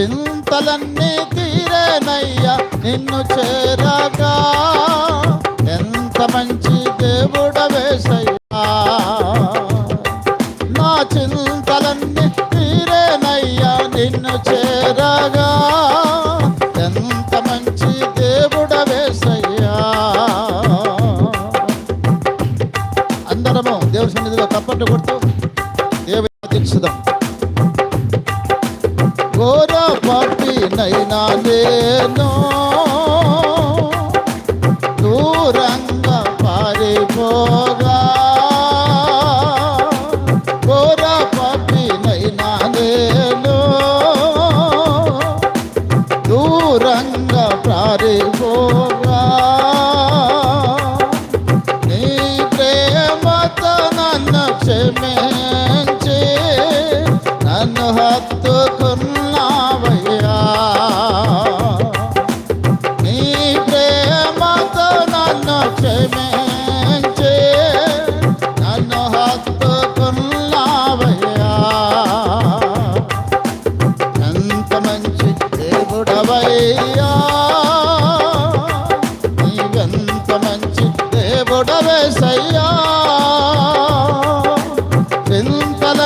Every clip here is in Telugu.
చింతలన్నీ తీరేనయ్యా నిన్ను చేరగా ఎంత మంచి దేవుడవేశయ్యా నా చింతలన్నీ తీరేనయ్యా నిన్ను చే ఘోర పాపినైనా నేను. దూరంగా పారిపోగా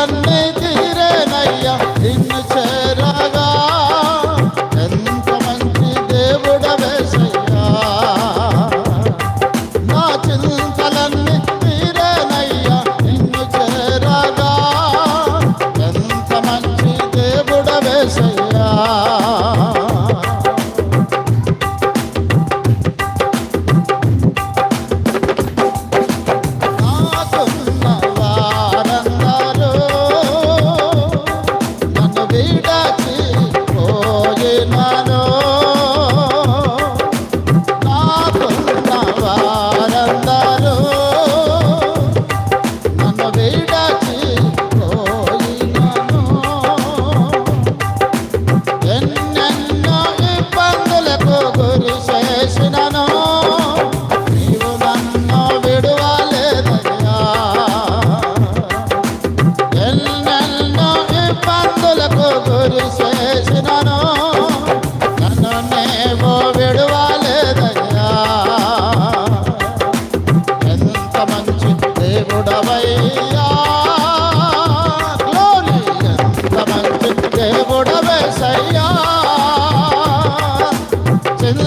Amen. దేవుడవేసయ్యా చంద్ర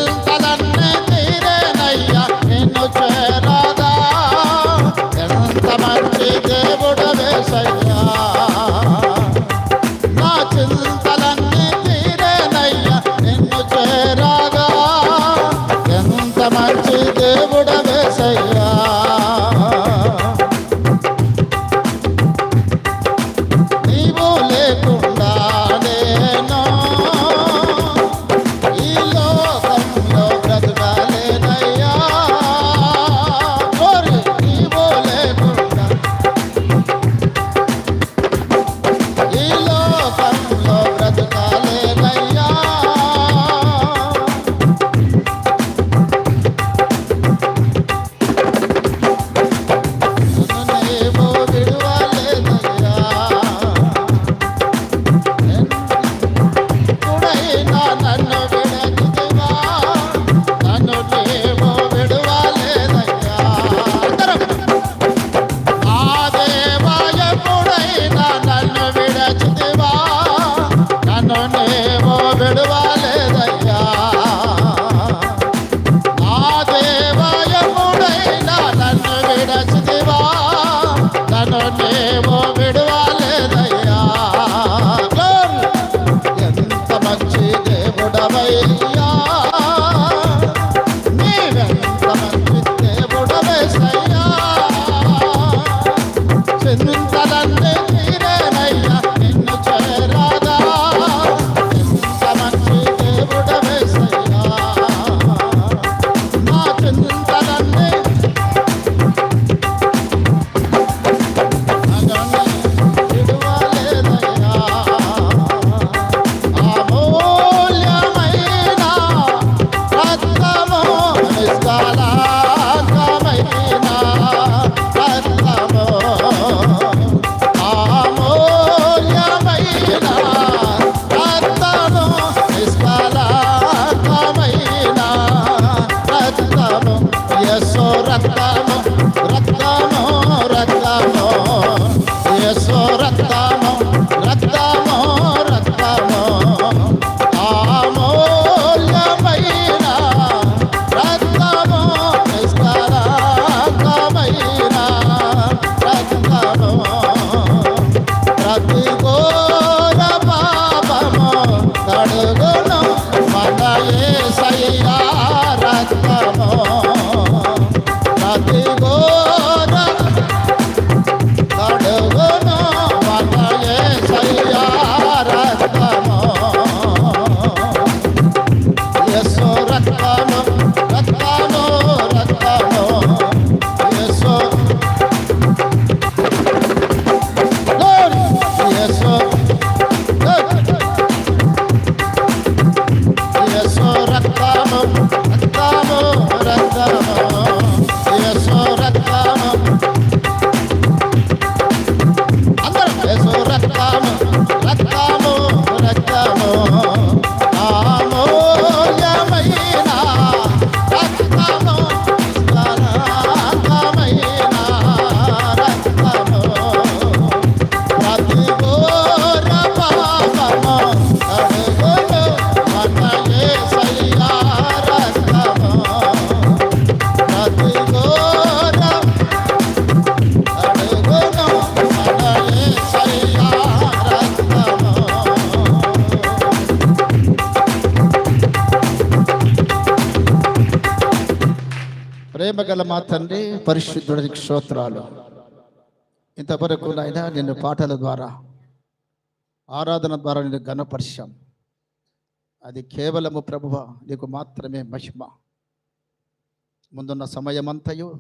చెడువా la la. ప్రేమగల మా తండ్రి పరిశుద్ధుడికి స్తోత్రాలు. ఇంతవరకు నాయన నిన్ను పాటల ద్వారా ఆరాధన ద్వారా నేను ఘనపరిచాం. అది కేవలము ప్రభువ నీకు మాత్రమే మహిమ. ముందున్న సమయమంతయు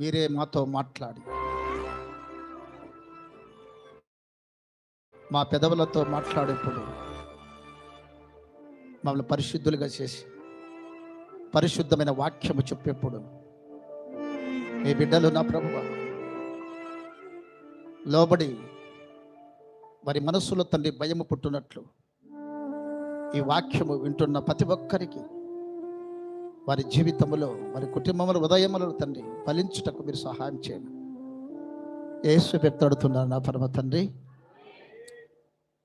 మీరే మాతో మాట్లాడి. మా పెదవులతో మాట్లాడేప్పుడు మమ్మల్ని పరిశుద్ధులుగా చేసి పరిశుద్ధమైన వాక్యము చెప్పేప్పుడు. మీ బిడ్డలు నా ప్రభువ లోబడి వారి మనస్సులో తండ్రి భయము పుట్టినట్లు ఈ వాక్యము వింటున్న ప్రతి ఒక్కరికి వారి జీవితములో వారి కుటుంబముల ఉదయములో తండ్రి ఫలించుటకు మీరు సహాయం చేయండి. ఏసు పెత్తడుతున్నారు నా పరమ తండ్రి.